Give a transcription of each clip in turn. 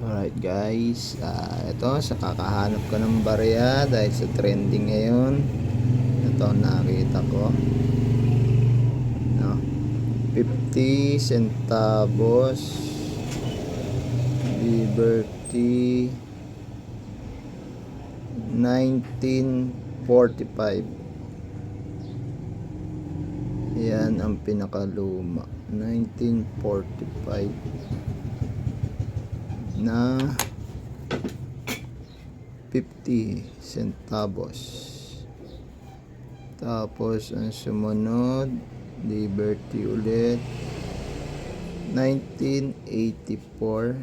Alright guys, ah, ito sa kakahanap ko ng barya dahil sa trending ngayon. Ito ang nakita ko. No? 50 centavos Liberty 1945 Yan ang pinakaluma 1945 na 50 centavos. Tapos ang sumunod Liberty ulit. 1984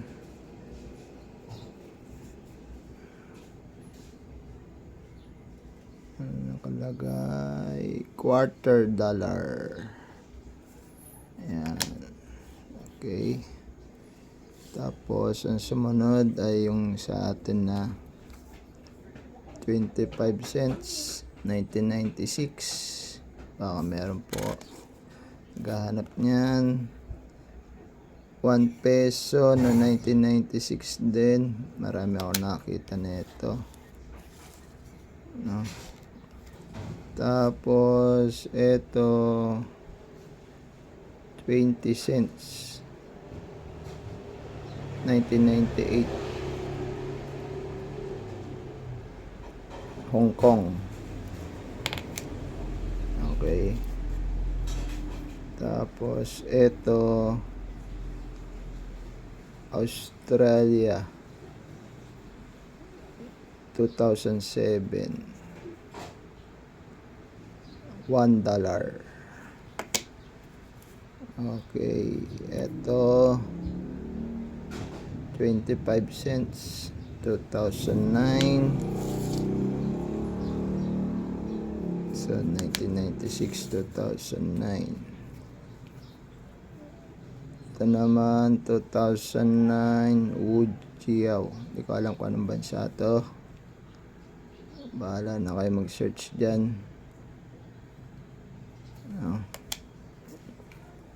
ano nakalagay? Quarter dollar. Ayan. Okay. Tapos, ang sumunod ay yung sa atin na 25 cents, 1996. Baka meron po. Gahanap niyan. 1 peso na 1996 din. Marami ako nakita na ito. No? Tapos, ito 20 cents 1998 Hong Kong. Okay. Tapos ito Australia. 2007 1 dollar. Okay, ito 25 cents 2009 So 1996 2009 Ito naman 2009 Wood Chiao Hindi ko alam kung anong bansa to. Bahala na kayo mag-search dyan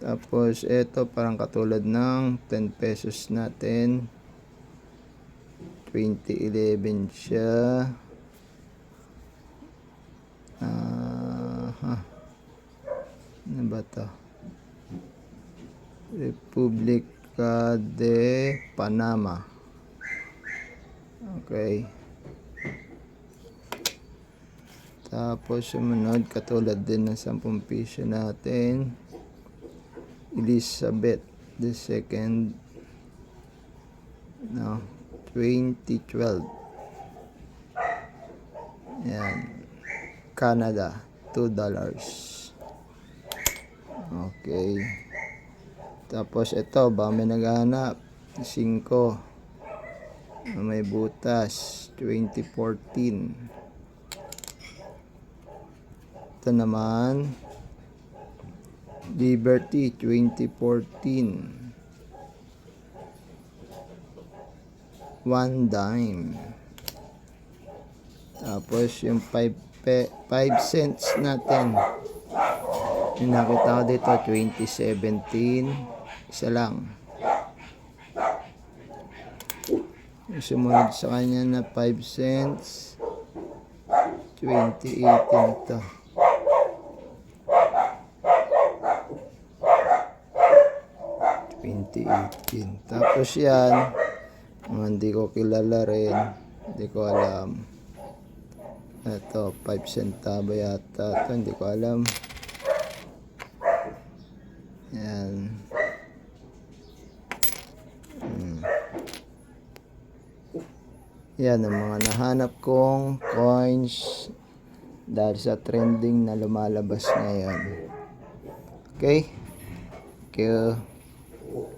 Tapos, ito parang katulad ng 10 pesos natin. 2011 siya. Ah, ha. Ano ba to? Republica de Panama. Okay. Tapos, sumunod, katulad din ng 10 piso natin. Elizabeth the second no 2012 yan Canada 2 dollars. Okay. Tapos ito ba may naghahanap. 5 may butas 2014 ito naman Liberty 2014 one dime. Tapos yung 5 pe, 5 cents natin. Yung nakita ko dito 2017 isa lang. Yung sumunod sa kanya na 5 cents 2018 to 2018. Tapos yan, mga hindi ko kilala rin. Hindi ko alam. Ito, 5 centavo yata. Ito, hindi ko alam. Yan. Hmm. Yan ang mga nahanap kong coins dahil sa trending na lumalabas ngayon. Okay? Thank you.